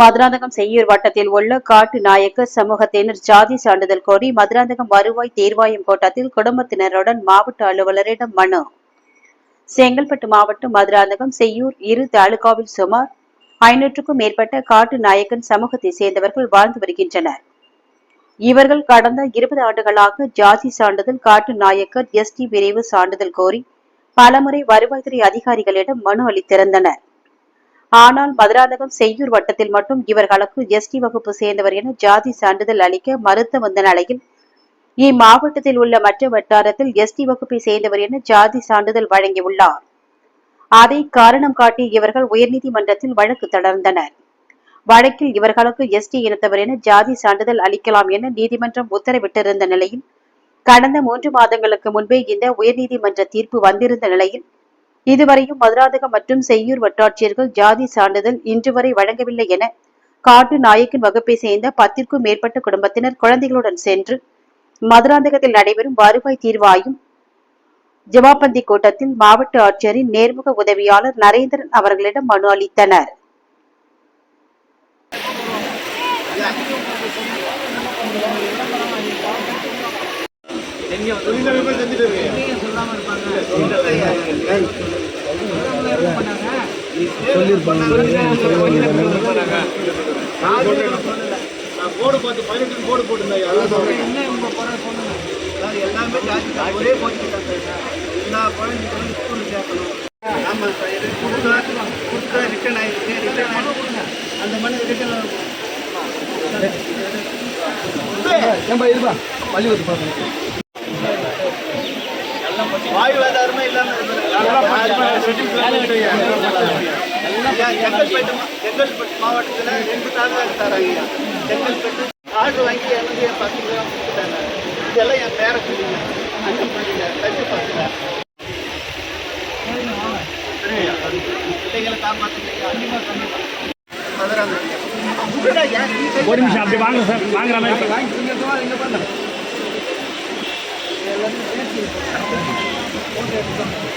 மதுராந்தகம் செய்யூர் வட்டத்தில் உள்ள காட்டு நாயக்க சமூகத்தினர் ஜாதி சான்றிதழ் கோரி மதுராந்தகம் வருவாய் தேர்வாயம் கோட்டத்தில் குடும்பத்தினருடன் மாவட்ட அலுவலரிடம் மனு. செங்கல்பட்டு மாவட்டம் மதுராந்தகம் செய்யூர் இரு தாலுகாவில் சுமார் ஐநூற்றுக்கும் மேற்பட்ட காட்டு நாயக்கன் சமூகத்தை சேர்ந்தவர்கள் வாழ்ந்து வருகின்றனர். இவர்கள் கடந்த இருபது ஆண்டுகளாக ஜாதி சான்றிதழ் காட்டு நாயக்கர் எஸ்டி பிரிவு சான்றிதழ் கோரி பலமுறை வருவாய்த்துறை அதிகாரிகளிடம் மனு அளித்திருந்தனர். ஆனால் மதுராந்தகம் செய்யூர் வட்டத்தில் மட்டும் இவர்களுக்கு எஸ்டி வகுப்பு சேர்ந்தவர் என ஜாதி சான்றிதழ் அளிக்க மறுத்து வந்த நிலையில் இம்மாவட்டத்தில் உள்ள மற்ற வட்டாரத்தில் எஸ்டி வகுப்பை சேர்ந்தவர் என ஜாதி சான்றிதழ் வழங்கியுள்ளார். அதை காரணம் காட்டி இவர்கள் உயர்நீதிமன்றத்தில் வழக்கு தொடர்ந்தனர். வழக்கில் இவர்களுக்கு எஸ்டி இனத்தவர் என ஜாதி சான்றிதழ் அளிக்கலாம் என நீதிமன்றம் உத்தரவிட்டிருந்த நிலையில் கடந்த மூன்று மாதங்களுக்கு முன்பே இந்த உயர்நீதிமன்ற தீர்ப்பு வந்திருந்த நிலையில் இதுவரையும் மதுராந்தகம் மற்றும் செய்யூர் வட்டாட்சியர்கள் ஜாதி சான்றிதழ் இன்று வரை வழங்கவில்லை என காட்டு நாயக்கன் வகுப்பை சேர்ந்த பத்திற்கும் மேற்பட்ட குடும்பத்தினர் குழந்தைகளுடன் சென்று மதுராந்தகத்தில் நடைபெறும் வருவாய் தீர்வாயும் ஜமாபந்தி கூட்டத்தில் மாவட்ட ஆட்சியரின் நேர்முக உதவியாளர் நரேந்திரன் அவர்களிடம் மனு அளித்தனர். நான் போர்டு பார்த்து பதினெட்டு போர்டு போட்டிருந்தேன் எல்லாமே ஜாதி ஒரே போட்டு எல்லா குழந்தைங்களும் ஸ்கூலில் சேர்க்கணும் ஆமாம் சார் இது கொடுத்தா கொடுத்தா ரிட்டர்ன் ஆயிடுச்சு ரிட்டர்ன் ஆயிடுச்சு அந்த மனு ரிட்டர்ன் வாழ்வாதாரமே இல்லாமல் செங்கல்பட்டு செங்கல்பட்டு மாவட்டத்தில் ரெண்டு தாலுகா தராங்க செங்கல்பட்டு ஆர்டர் வாங்கி எனக்கு ரூபா கொடுத்துட்டாங்க. இதெல்லாம் என் பேர பிள்ளைங்க அண்ணன் பிள்ளைங்க தச்சு பசங்க பிள்ளைங்களை காப்பாற்றுங்க ஒரு நிமிஷம் அப்படி வாங்க சார். வாங்குற மாதிரி Thank you.